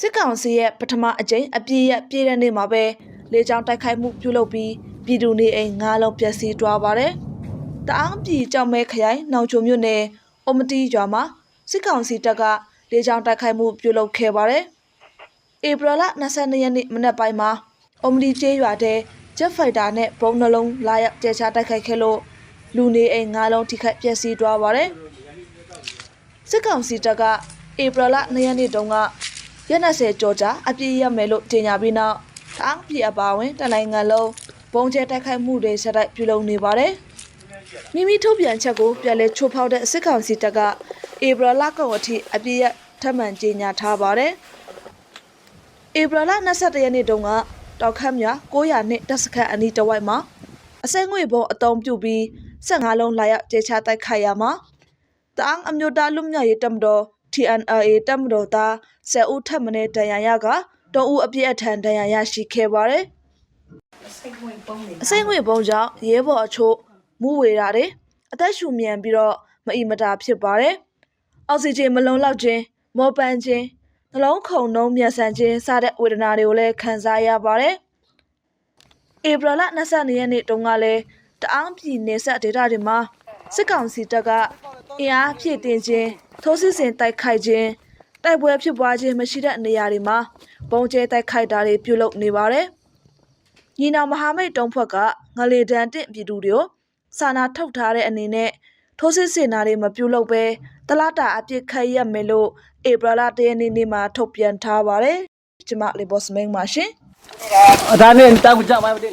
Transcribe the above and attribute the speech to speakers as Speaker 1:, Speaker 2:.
Speaker 1: စစ်ကောင်စီရဲ့ပထမအကြိမ်အပြည့်ရပြည်တဲ့နေ့မှာပဲလေကြောင်းတိုက်ခိုက်မှုပြုလုပ်ပြီးပြည်သူနေအိမ်၅လုံးပျက်စီးသွားပါတယ်။တအောင်းပြည်ကြောင်မဲခရိုင်နောင်ချုံမြို့နယ်အုံမတီရွာမှာစစ်ကောင်စီတပ်ကလေကြောင်းတိုက်ခိုက်မှုပြုလုပ်ခဲ့ပါတယ်။ဧပြီလ22ရက်နေ့မနက်ပိုင်းမှာအုံမတီကျေးရွာတဲ့ဂျက်ဖိုက်တာနဲ့ဘုံနှလုံးလာရောက်ကျဲချတိုက်ခိုက်ခဲ့လို့လူနေအိမ်၅လုံးထိခိုက်ပျက်စီးသွားပါတယ်။စစ်ကောင်စီတပ်ကဧပြီလ2ရက်နေ့တုန်းက ရက်20ကျော်ကြာအပြည့်ရမယ်လို့ကြေညာပြီးနောက်တအောင်းပြည်အပါအဝင်တနိုင်ငံလုံးဘုံကျဲတိုက်ခိုက်မှုတွေဆက်တိုက်ပြုလုပ်နေပါတယ်။မိမိထုတ်ပြန်ချက်ကိုပြန်လည်ချိုးဖောက်တဲ့စစ်ကောင်စီတပ်ကဧပြီလကုန်အထိအပြည့်ရထပ်မံကြေညာထားပါတယ်။ဧပြီလ22ရက်နေ့တုန်းကတောက်ခတ်မြ900နှစ်တပ်စခန်းအနီးတစ်ဝိုက်မှာအစိမ်းငွေဘုံအုံပြုတ်ပြီး15လုံးလာရောက်ကျေချတိုက်ခိုက်ရမှာတအောင်းအမျိုးသားလူမျိုးရေးတပ်မတော် TNRA တပ်မတော်သားဆယ်ဦးထပ်မံတဲ့ဒဏ်ရာရကတောဦးအပြည့်အထန်ဒဏ်ရာရရှိခဲ့ပါတယ်။အစိမ့်ငွေပုံကြောင့်ရဲဘော်အချို့မူဝေတာတွေအသက်ရှူမြန်ပြီးတော့မအီမတာဖြစ်ပါတယ်။အောက်ဆီဂျင်မလုံလောက်ခြင်းမောပန်းခြင်းနှလုံးခုန်နှုံးမြန်ဆန်ခြင်းစတဲ့ဝေဒနာတွေကိုလည်းခံစားရပါတယ်။ဧပြီလ22ရက်နေ့တုန်းကလည်းတအောင်းပြည်နယ်ဆက်ဒေသတွေမှာစစ်ကောင်စီတပ်ကအင်အားဖြည့်တင်ခြင်း ထိုးစစ်ဆင်တိုက်ခိုက်ခြင်းတိုက်ပွဲဖြစ်ပွားခြင်းမရှိတဲ့နေရာတွေမှာပုံကျဲတိုက်ခိုက်တာတွေပြုလုပ်နေပါတယ်။ညီနောင်မဟာမိတ်တုံးဖွဲ့ကငလေတန်တင့်ပြည်သူတွေကိုစာနာထုတ်ထားတဲ့အနေနဲ့ထိုးစစ်ဆင်တာတွေမပြုလုပ်ပဲတလားတာအပြစ်ခတ်ရက်မယ်လို့ဧပြီလ၁ရက်နေ့နေ့မှာထုတ်ပြန်ထားပါတယ်။ကျမလေးဘော့စမင်းပါရှင်။
Speaker 2: ဒါနဲ့တောက်ကြပါမတဲ့